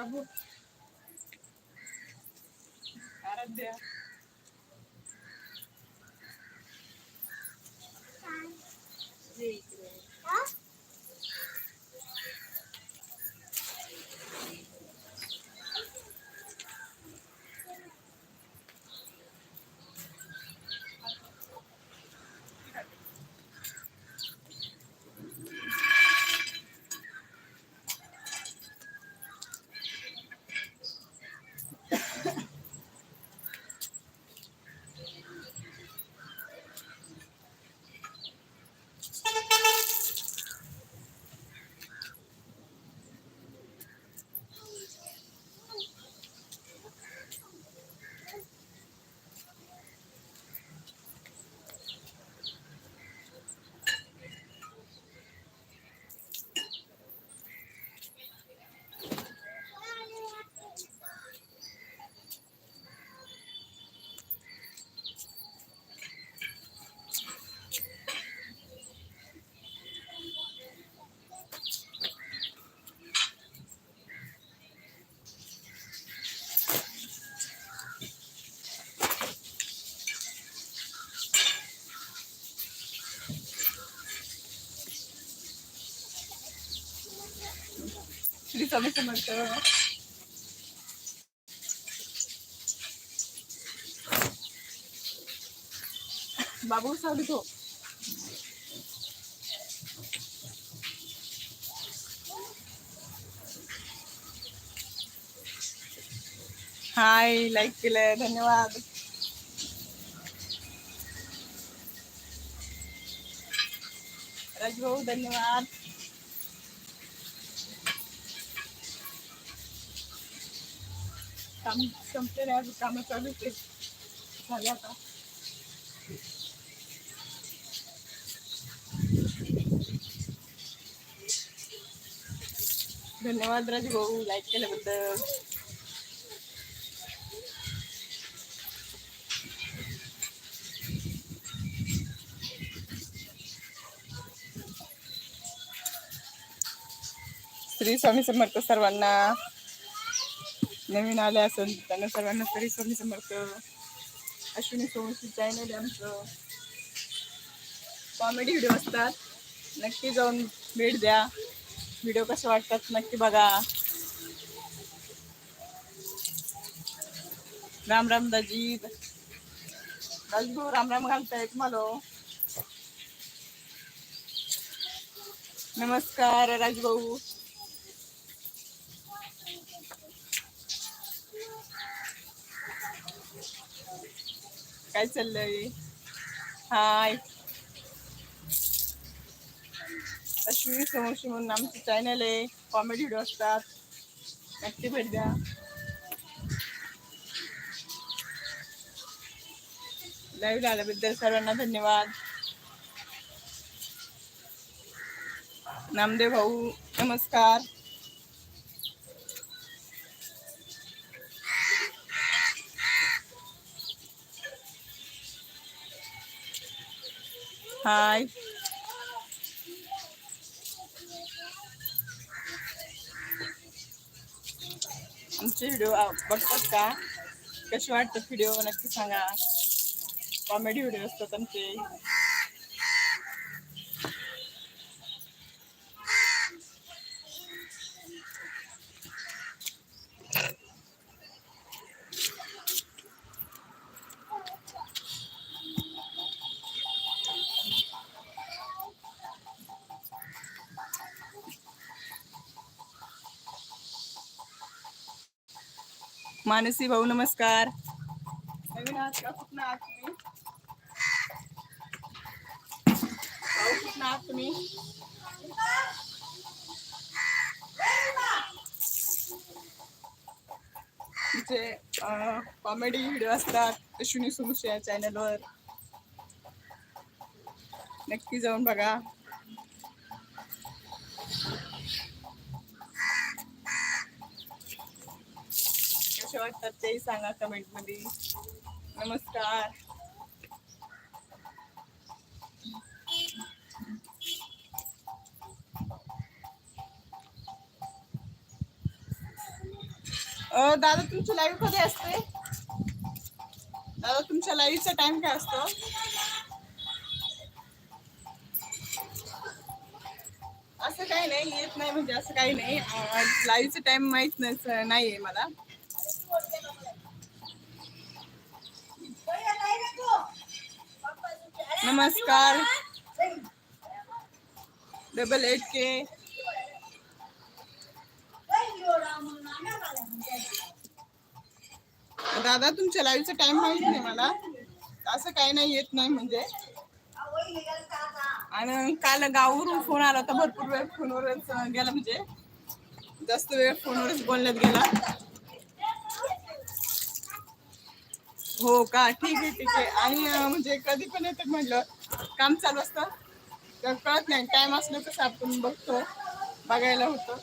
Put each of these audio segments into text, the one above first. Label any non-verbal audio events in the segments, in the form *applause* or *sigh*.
बाबू आराध्या श्री स्वामी समर्थ बाबू सावलीत हो हाय लाईक केलंय धन्यवाद. राजभाऊ धन्यवाद. काम संपले नाही अजून कामं चालू ते झाले आता. धन्यवाद राज भाऊ लाईक केल्याबद्दल. श्री स्वामी समर्थ सर्वांना. नवीन आले असेल त्यांना सर्वांना तरी स्वामी समर्थ. अश्विनी सोमशी चॅनल आमचं. कॉमेडी व्हिडिओ असतात. नक्की जाऊन भेट द्या. व्हिडिओ कसे वाटतात नक्की बघा. राम राम दाजी. राजभाऊ राम राम घालताय तुम्हाला. नमस्कार राजभाऊ काय चाललंय? हाय. अश्विनी समोरशी म्हणून आमचं चॅनल आहे. कॉमेडी व्हिडिओ असतात. नक्की भेट द्या. लाईव्ह आल्याबद्दल सर्वांना धन्यवाद. नामदेव भाऊ नमस्कार. हाय. आमचे व्हिडिओ बघतात का? कसे वाटतात व्हिडिओ? नक्की सांगा. कॉमेडी व्हिडिओ असतात आमचे. मानसी भाऊ नमस्कार. नवीन आहात का? कुठं आहात तुम्ही? भाऊ कुठं आहात तुम्ही? तिचे कॉमेडी व्हिडिओ असतात अश्विनी सुमुश या चॅनलवर नक्की जाऊन बघा. कसे वाटतात तेही सांगा कमेंटमध्ये नमस्कार दादा तुमची लाईव्ह कधी असते? दादा तुमच्या लाईव्हचा टाइम काय असतो? असं काही नाही येत नाही म्हणजे असं काही नाही. लाईव्हचा टाइम माहीत नाही नाहीये मला. नमस्कार. डबल एट के दादा तुमच्या लाईव्हचा टाइम माहीत नाही मला. असं काही नाही येत नाही म्हणजे. आणि काल गावावरून फोन आला होता भरपूर वेळ फोनवरच गेला म्हणजे. जास्त वेळ फोनवरच बोलण्यात गेला. हो का? ठीक आहे ठीक आहे. आणि अं, म्हणजे कधी पण येतात म्हटलं काम चालू असतं. तर कळत नाही. टाइम असलं तसं आपण बघतो. बघायला होतं.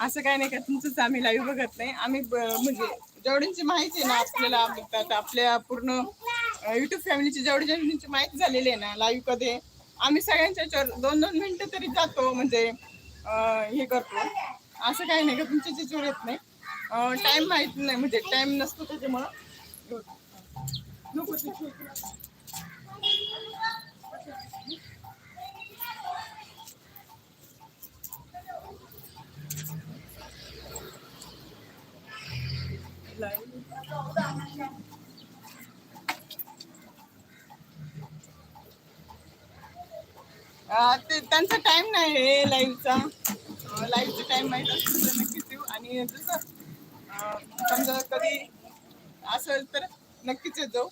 असं काही नाही का? तुमचंच आम्ही लाईव्ह बघत नाही. आम्ही ब- म्हणजे जेवढ्यांची माहिती आहे ना आपल्याला बघतात आपल्या पूर्ण युट्यूब फॅमिलीची जेवढी जेवढींची माहिती झालेली आहे ना लाईव्ह कधी आम्ही सगळ्यांच्या याच्यावर दोन दोन मिनटं तरी जातो म्हणजे हे करतो. असं काही नाही का तुमच्या याच्यावर येत नाही. टाइम माहीत नाही म्हणजे टाइम नसतो त्याच्यामुळं. नको ते ठेव. अं, ते त्यांचा टाइम नाही आहे लाईव्हचा लाईव्हचा टाइम माहीत असेल तर नक्कीच येऊ आणि जसं समजा कधी असेल तर नक्कीच येत. जाऊ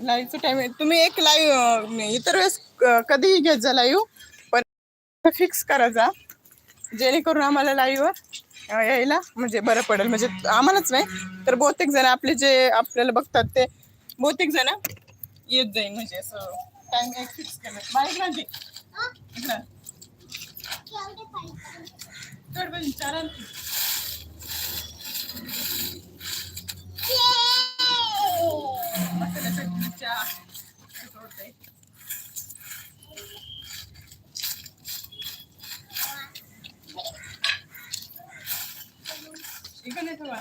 लाईव्हचा टाइम आहे. तुम्ही एक लाईव्ह इतर वेळेस कधीही घेत जा लाईव्ह फिक्स करायचा जेणेकरून आम्हाला लाईव्हवर यायला म्हणजे बरं पडेल. म्हणजे आम्हालाच नाही तर बहुतेक जण आपले जे आपल्याला बघतात ते बहुतेक जण येत जाईल म्हणजे असं टाइम फिक्स केलं बाहेर विचारा ना. मसाल्याचा चहा. थोडं. इकडे नाही ठेवा.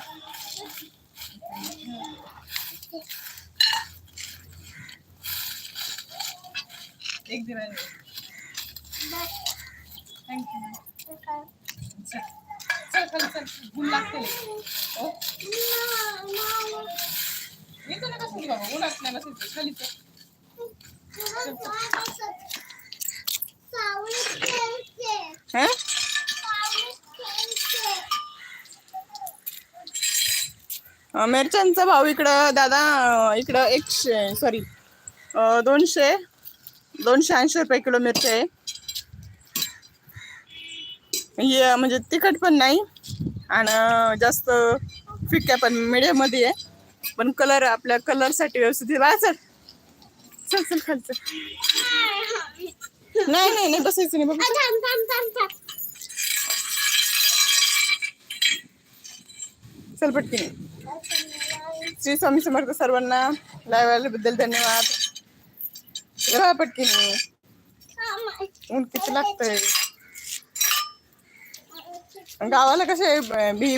एक दिवस थँक्यू चल चल चल चल ऊन लागते हो येतो ना कसं बाबा ऊन खाली मिरच्यांचा भाव इकडं दादा इकडं एकशे सॉरी दोनशे दोनशे ऐंशी रुपये किलो मिरची आहे. हे म्हणजे तिखट पण नाही आणि जास्त फिक्या पण मीडियममध्ये आहे. पण कलर आपल्या कलरसाठी व्यवस्थित. बाळा चल. चल चल खाली चल. नाही नाही नाही बसायचं नाही बाबा चल पटकी श्री स्वामी समर्थ सर्वांना लाईव्ह आल्याबद्दल धन्यवाद. राहा पटकीने. ऊन किती लागतंय. गावाला कसे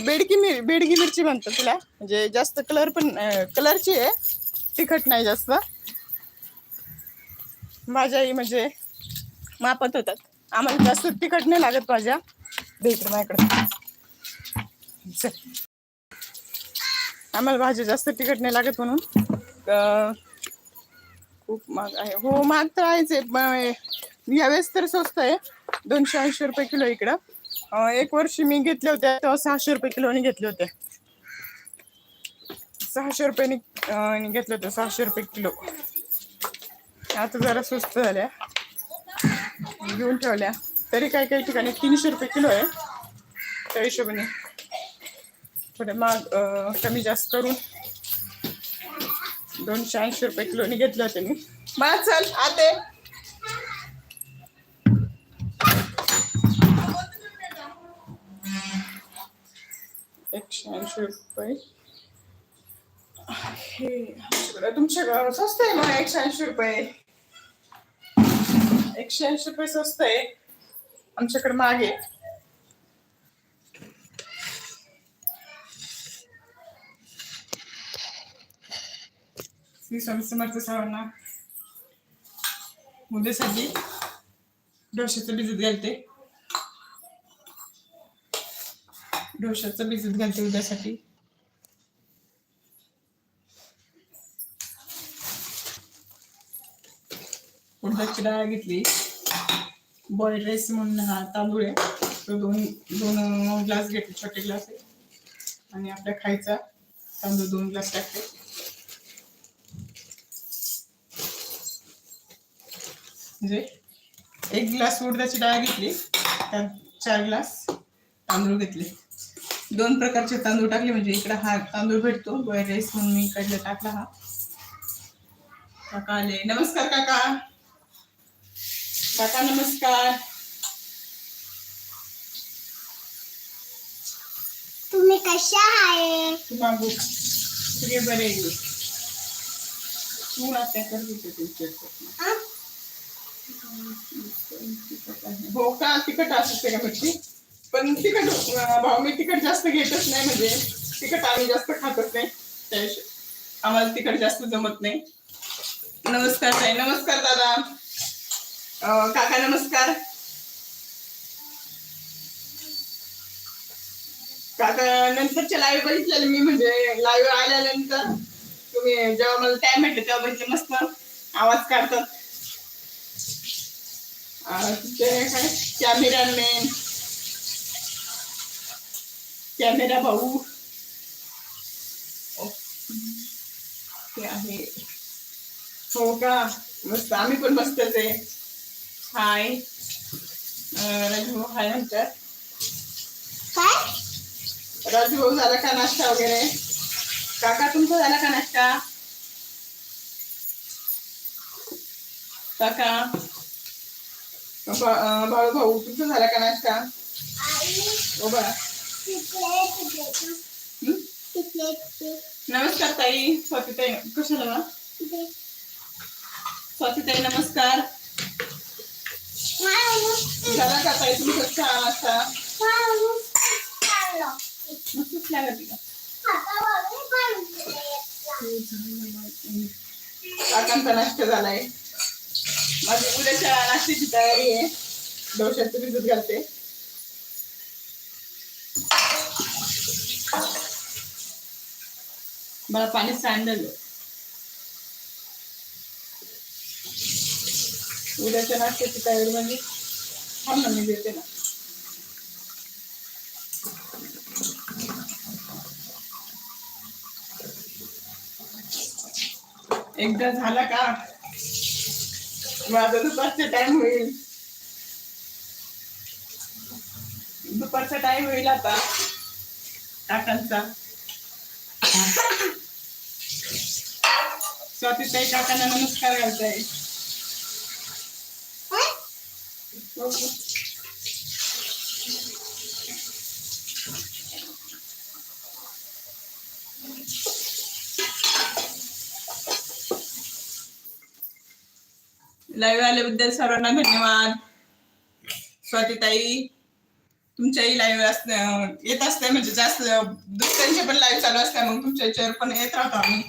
बेडकी मिर बेडगी मिरची म्हणतात तुला. म्हणजे जास्त कलर पण कलरची आहे. तिखट नाही जास्त. भाज्याही म्हणजे मापत होतात. आम्हाला जास्त तिखट नाही लागत भाज्या भेट माझ्याकडे. चल. आम्हाला भाज्या जास्त तिखट नाही लागत म्हणून. खूप महाग आहे. हो महाग तर आहेच आहे यावेळेस तर स्वस्त आहे. दोनशे ऐंशी रुपये किलो इकडं. एक वर्षी मी घेतले होते तेव्हा सहाशे रुपये किलोने घेतले होते. सहाशे रुपयाने अं, घेतले होते सहाशे रुपये किलो. आता जरा स्वस्त झाल्या. घेऊन ठेवल्या. तरी काही काही ठिकाणी तीनशे रुपये किलो आहे. त्या हिशोबाने थोडे माग कमी जास्त करून दोनशे ऐंशी रुपये किलोने घेतले होते मी. मला चल आते. एकशे ऐंशी रुपये हे तुमच्याकडं तुमच्याकडे स्वस्त आहे मग एकशे ऐंशी रुपये एकशे ऐंशी रुपये स्वस्त आहे. आमच्याकडे मागे. श्री स्वामी समर्थ सर्वांना उद्यासाठी डोशाचं भिजत घालते. डोशाचं भिजत घालते उद्यासाठी. उडदाची डाळ घेतली? बॉइल्ड राईस म्हणून हा तांदूळ आहे. तो दोन दोन ग्लास घेतले छोटे ग्लास आहे. आणि आपल्या खायचा तांदूळ दोन ग्लास टाकते. म्हणजे एक ग्लास उडदाची डाळ घेतली त्यात चार ग्लास तांदूळ घेतले. दोन प्रकारचे तांदूळ टाकले म्हणजे इकडे हा तांदूळ भेटतो बॉइल्ड राईस म्हणून मी इकडे टाकला हा. काका आले. नमस्कार काका. काका नमस्कार. तुम्ही कशा आहे? तू मागू. सगळे बरे. तू आता कर तिथे तुमच्या हा? का? तिखट असते का मिरची? पण तिखट भाऊ मी तिखट जास्त घेतच नाही म्हणजे तिखट आम्ही जास्त खातच नाही. त्याविषयी आम्हाला तिखट जास्त जमत नाही. नमस्कार ताई नमस्कार दादा. काका नमस्कार. काका नंतरच्या लाईव्ह बघितलेलं मी म्हणजे लाईव्ह आल्यानंतर तुम्ही जेव्हा मला टाइम भेटले तेव्हा बघितले मस्त आवाज काढतात. ते काय? कॅमेरामॅन कॅमेरा भाऊ ते आहे हो का मस्त आम्ही पण मस्तच आहे हाय राजू भाऊ हाय म्हणतात काय राजू भाऊ झाला का नाश्ता वगैरे काका तुमचा झाला का नाश्ता काका बाळू भाऊ तुमचा झाला का नाश्ता हो बा नमस्कार ताई स्वातीताई कशाला बा स्वातीताई नमस्कार. झाला का ताई तुमचा चहा नाश्ता मस्तच लागत का काकांचा नाश्ता झालाय. माझी उद्याच्या नाश्त्याची तयारी आहे. डोशाचं भिजत घालते. मला पाणी सांडलं. उद्याच्या नाश्त्याची तयारी म्हणजे थांब ना मी देते ना. एकदा झाला का? माझा दुपारचा टाइम होईल. दुपारचा टाइम होईल आता. काकांचा. स्वातीताई काकांना नमस्कार घालताय काय? लाईव्ह आल्याबद्दल सर्वांना धन्यवाद. स्वातीताई. तुमच्याही लाईव्ह असते येत असते म्हणजे जास्त दुसऱ्यांचे पण लाईव्ह चालू असते मग तुमच्या याच्यावर पण येत राहतो आम्ही.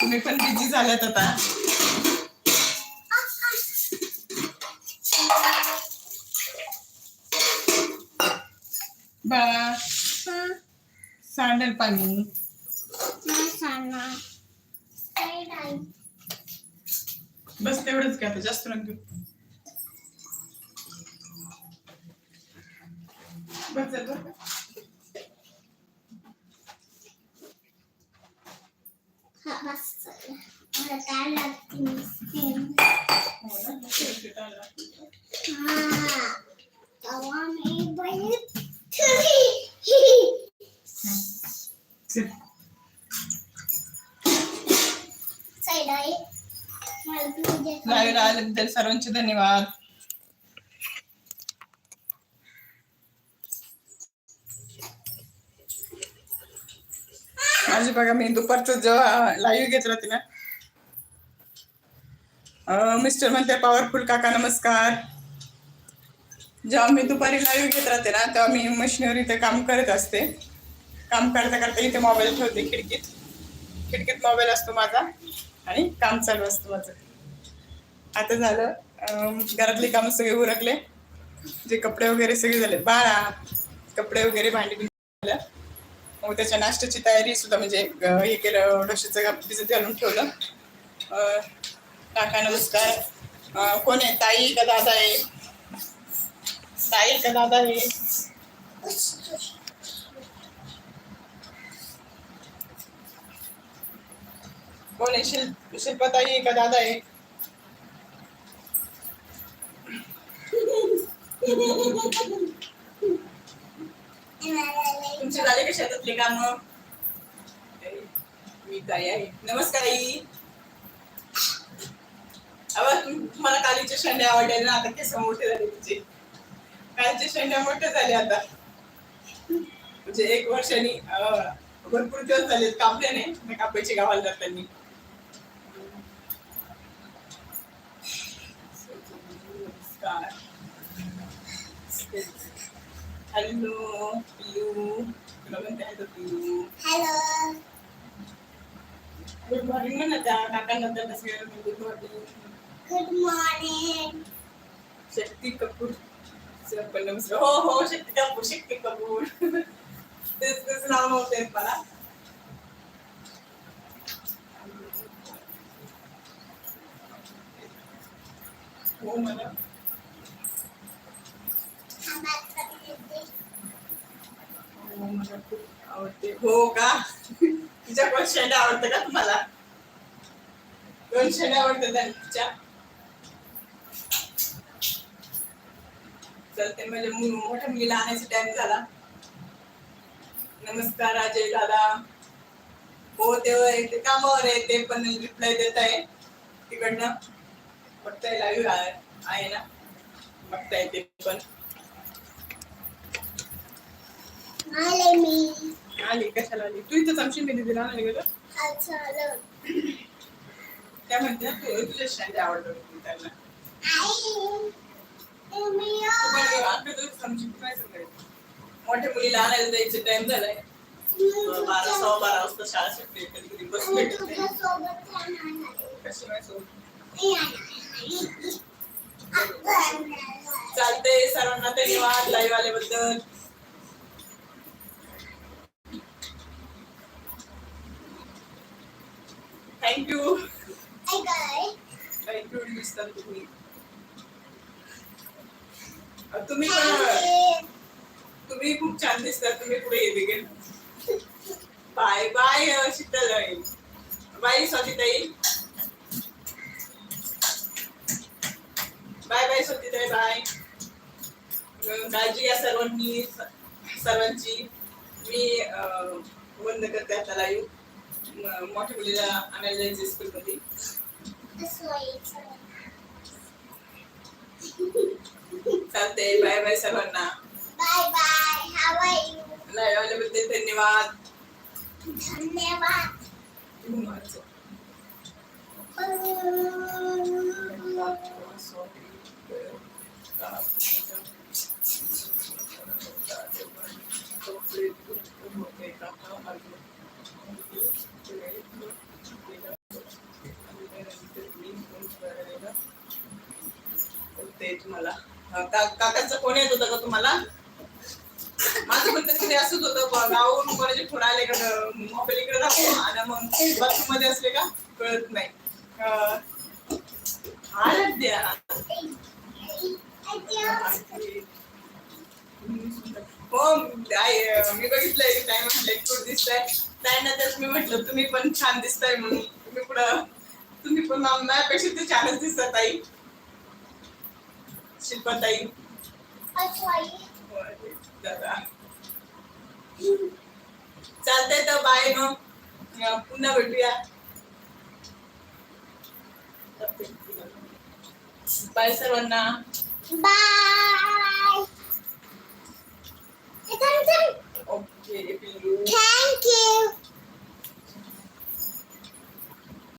तुम्ही पण बिझी झाल्यात आता. बाळा सांडल पाणी. बस तेवढंच घ्या जास्त नको. लाईव्ह आल्याबद्दल सर्वांचे धन्यवाद आज बघा मी दुपारचं जेव्हा लाईव्ह घेत राहते ना मिस्टर म्हणते पॉवरफुल काका नमस्कार. जेव्हा मी दुपारी लाईव्ह घेत राहते ना तेव्हा मी मशिनवर इथे काम करत असते. काम करता करता इथे मोबाईल ठेवते खिडकीत. खिडकीत मोबाईल असतो माझा आणि काम चालू असतं माझं. आता झालं घरातले काम सगळे उरकले. जे कपडे वगैरे सगळे झाले बाळा कपडे वगैरे भांडी झालं मग त्याच्या नाश्त्याची तयारी सुद्धा म्हणजे हे केलं डोशीचं भिजत घालून ठेवलं. अं, काका नमस्कार. कोण आहे? ताई का दादा आहे? ताई का दादा आहे? कोण आहे? शिल्प शिल्पताई आहे का दादा आहे? *laughs* तुमची झाले का शेतातली काम? मी काय आहे. नमस्कार आई. तुम्हाला कालीचे शेंडे आवडले ना आता केस मोठे झाले तुझे कालचे शेंडे मोठे झाले आता. म्हणजे एक वर्षाने भरपूर दिवस झाले कापले नाही कापायचे गावाला जाताना. नमस्कार. हॅलो पिलू तुला म्हणते हॅलो पिलू हॅलो गुड मॉर्निंग म्हणा त्या काकांना त्या good morning good morning Shakti Kapoor sir पण नमस्कार हो हो शक्ती कपूर शक्ती कपूर तेच तेच नाव नव्हते मला हो मला हो मला खूप आवडते. हो का? तिच्या कोण शेंडा आवडतं का तुम्हाला? दोन शेंडा आवडतात तिच्या? चलते म्हणजे मोठ्या मुलीला आणायचा टाइम झाला. नमस्कार अजय दादा. हो तेव्हा ते कामावर आहे ते पण रिप्लाय देत आहे. तिकडनं बघताय लाईव्ह आहे ना? बघता येते पण. आले मी. आली कशाला आली? तू इथंच आमची मी गेलं? अच्छा आलो. त्या म्हणते ना तू तुझ्या शांती आवडतं त्यांना. मोठ्या मुलीला आणायला जायचं टाइम झालाय. बारा सव्वा बारा वाजता शाळा सुटते कधी कधी बस भेटत. राहणार. कशी चालतंय सर्वांना धन्यवाद लाईव्ह आल्याबद्दल. थँक्यू थँक्यू दिसतात तुम्ही तुम्ही पण तुम्ही खूप छान दिसतात तुम्ही पुढे येते गे बाय बाय शीतल बाय स्वातीताई बाय बाय स्वातीताई बाय काळजी घ्या सर्वांनी सर्वांची मी बंद करते आता लाईव्ह मोठ्या मुलीला आणायला जायचं स्कूलमध्ये चालते बाय बाय सर्वांना bye bye how are you live आल्याबद्दल धन्यवाद तुम्हाला. अं, कोण काकांचा येत होतं का तुम्हाला? माझं पण कधी असंच होतं. गावून गावावरून कोणाचे फोन आले का मोबाईल इकडे दाखव आणि मग बाथरूममध्ये असले का कळत नाही. द्या. हो मी बघितलंय काय म्हटलंय दिसतंय दिसताय. त्यांना त्याच मी म्हटलं तुम्ही पण छान दिसताय म्हणून. तुम्ही पुढं तुम्ही पण मा- माझ्यापेक्षा ते छानच दिसत ताई. चलते तो बाय मग पुन्हा भेटूया बाय सर्वांना बाय ओके थँक्यू